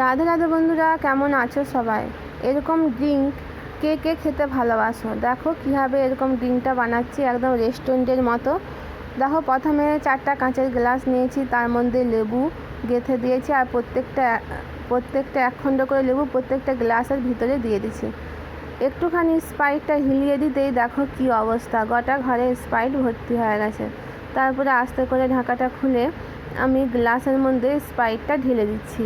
রাধে রাধে বন্ধুরা, কেমন আছো সবাই? এরকম ড্রিঙ্ক কে কে খেতে ভালোবাসো? দেখো কীভাবে এরকম ড্রিঙ্কটা বানাচ্ছি একদম রেস্টুরেন্টের মতো। দেখো প্রথমে চারটা কাঁচের গ্লাস নিয়েছি, তার মধ্যে লেবু গেঁথে দিয়েছি আর প্রত্যেকটা প্রত্যেকটা এক খণ্ড করে লেবু প্রত্যেকটা গ্লাসের ভিতরে দিয়ে দিছি একটুখানি স্পাইটটা হিলিয়ে দিতেই দেখো কি অবস্থা, গোটা ঘরে স্পাইট ভর্তি হয়ে গেছে। তারপরে আস্তে করে ঢাকাটা খুলে আমি গ্লাসের মধ্যে স্পাইটটা ঢেলে দিচ্ছি।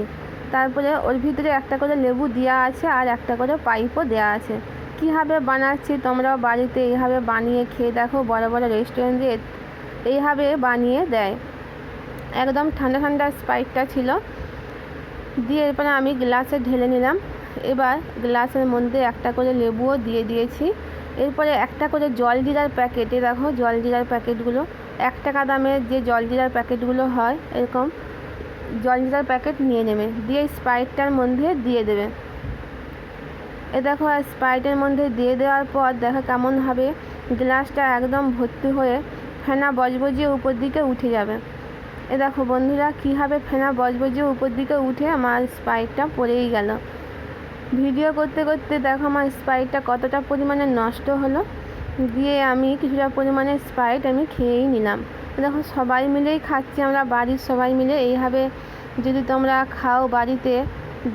তারপরে ওর ভিতরে একটা করে লেবু দেওয়া আছে আর একটা করে পাইপও দেওয়া আছে। কীভাবে বানাচ্ছি তোমরাও বাড়িতে এইভাবে বানিয়ে খেয়ে দেখো, বড় বড় রেস্টুরেন্টে এইভাবে বানিয়ে দেয়। একদম ঠান্ডা ঠান্ডা স্পাইটটা ছিল। দিয়ে এরপরে আমি গ্লাসে ঢেলে নিলাম। এবার গ্লাসের মধ্যে একটা করে লেবুও দিয়ে দিয়েছি। এরপরে একটা করে জল জিরার প্যাকেট দেখো, জল জিরার প্যাকেটগুলো এক টাকা দামের যে জল জিরার প্যাকেটগুলো হয়, এরকম জল জিরার প্যাকেট নিয়ে নেবে। দিয়ে স্প্রাইটটার মধ্যে দিয়ে দেবে। এ দেখো, আর স্প্রাইটের মধ্যে দিয়ে দেওয়ার পর দেখো কেমনভাবে গ্লাসটা একদম ভর্তি হয়ে ফেনা বজবজিয়ে উপর দিকে উঠে যাবে। এ দেখো বন্ধুরা কীভাবে ফেনা বজবজিয়ে উপর দিকে উঠে আমার স্প্রাইটটা পড়েই গেল। ভিডিও করতে করতে দেখো আমার স্প্রাইটটা কতটা পরিমাণে নষ্ট হলো। দিয়ে আমি কিছুটা পরিমাণে স্প্রাইট আমি খেয়েই নিলাম। দেখো, সবাই মিলেই খাচ্ছি আমরা, বাড়ির সবাই মিলে। এইভাবে যদি তোমরা খাও বাড়িতে,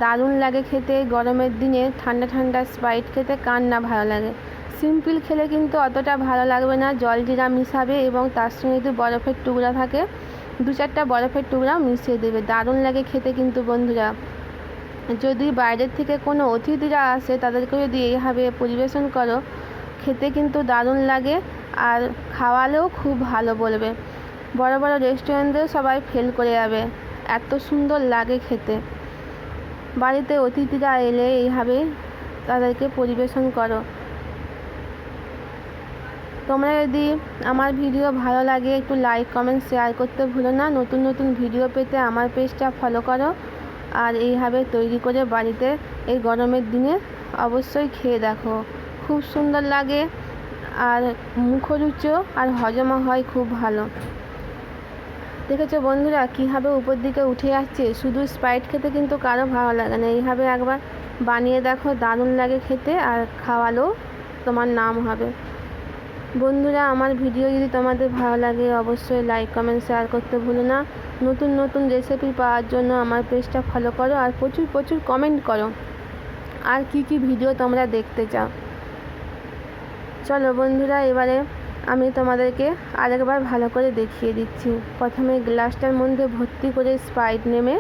দারুণ লাগে খেতে, গরমের দিনে ঠান্ডা ঠান্ডা স্প্রাইট খেতে কার না ভালো লাগে। সিম্পল খেলে কিন্তু অতটা ভালো লাগবে না, জল জিরা মিশাবে এবং তার সঙ্গে যদি বরফের টুকরা থাকে, দু চারটা বরফের টুকরা মিশিয়ে দেবে। দারুণ লাগে খেতে কিন্তু বন্ধুরা। যদি বাইরের থেকে কোনো অতিথিরা আসে তাদেরকে যদি এইভাবে পরিবেশন করো খেতে কিন্তু দারুণ লাগে আর খাওয়ালেও খুব ভালো বলবে। বড় বড় রেস্টুরেন্টেও সবাই ফেল করে যাবে। এত সুন্দর লাগে খেতে। বাড়িতে অতিথিরা এলে এইভাবে তাদেরকে পরিবেশন করো। তোমরা যদি আমার ভিডিও ভালো লাগে, একটু লাইক কমেন্ট শেয়ার করতে ভুলো না। নতুন নতুন ভিডিও পেতে আমার পেজটা ফলো করো। আর এইভাবে তৈরি করে বাড়িতে এই গরমের দিনে অবশ্যই খেয়ে দেখো। খুব সুন্দর লাগে, আর মুখরুচো আর হজমও হয় খুব ভালো। দেখেছ বন্ধুরা, কীভাবে উপর দিকে উঠে যাচ্ছে শুধু স্প্রাইট খেতে কিন্তু কারও ভালো লাগে না। এইভাবে একবার বানিয়ে দেখো, দারুণ লাগে খেতে, আর খাওয়ালেও তোমার নাম হবে। বন্ধুরা, আমার ভিডিও যদি তোমাদের ভালো লাগে, অবশ্যই লাইক কমেন্ট শেয়ার করতে ভুলো না। নতুন নতুন রেসিপি পাওয়ার জন্য আমার পেজটা ফলো করো, আর প্রচুর প্রচুর কমেন্ট করো। আর কি কি ভিডিও তোমরা দেখতে চাও? চলো বন্ধুরা, এবারে আমি তোমাদেরকে আরেকবার ভালো করে দেখিয়ে দিচ্ছি। প্রথমে গ্লাসটার মধ্যে ভর্তি করে স্প্রাইট নেমে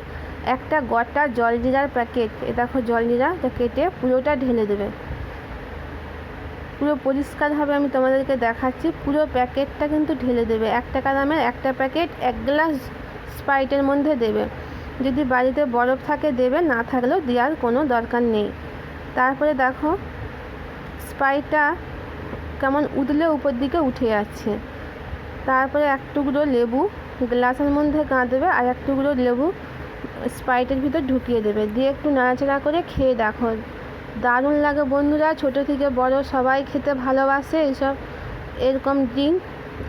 একটা গোটা জলজিরার প্যাকেট দেখো জলজিরাটা কেটে পুরোটা ঢেলে দেবে। পুরো পরিষ্কারভাবে আমি তোমাদেরকে দেখাচ্ছি, পুরো প্যাকেটটা কিন্তু ঢেলে দেবে। এক টাকা দামের একটা প্যাকেট এক গ্লাস স্প্রাইটের মধ্যে দেবে। যদি বাড়িতে বরফ থাকে দেবে, না থাকলেও দেওয়ার কোনো দরকার নেই। তারপরে দেখো, স্প্রাইটটা কেমন উদলে উপর দিকে উঠে যাচ্ছে। তারপরে এক টুকরো লেবু, গ্লাসের মধ্যে দেবে আর এক টুকরো লেবু স্প্রাইটের ভিতর ঢুকিয়ে দেবে। দিয়ে একটু নাড়াচাড়া করে খেয়ে দেখো। দারুণ লাগে বন্ধুরা, ছোট থেকে বড়, সবাই খেতে ভালোবাসে এইসব। এরকম ড্রিঙ্ক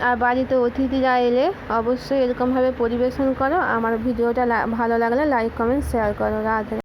আর বাড়িতে অতিথিরা এলে অবশ্যই এরকমভাবে পরিবেশন করো। আমার ভিডিওটা ভালো লাগলে লাইক কমেন্ট শেয়ার করো। রাধে।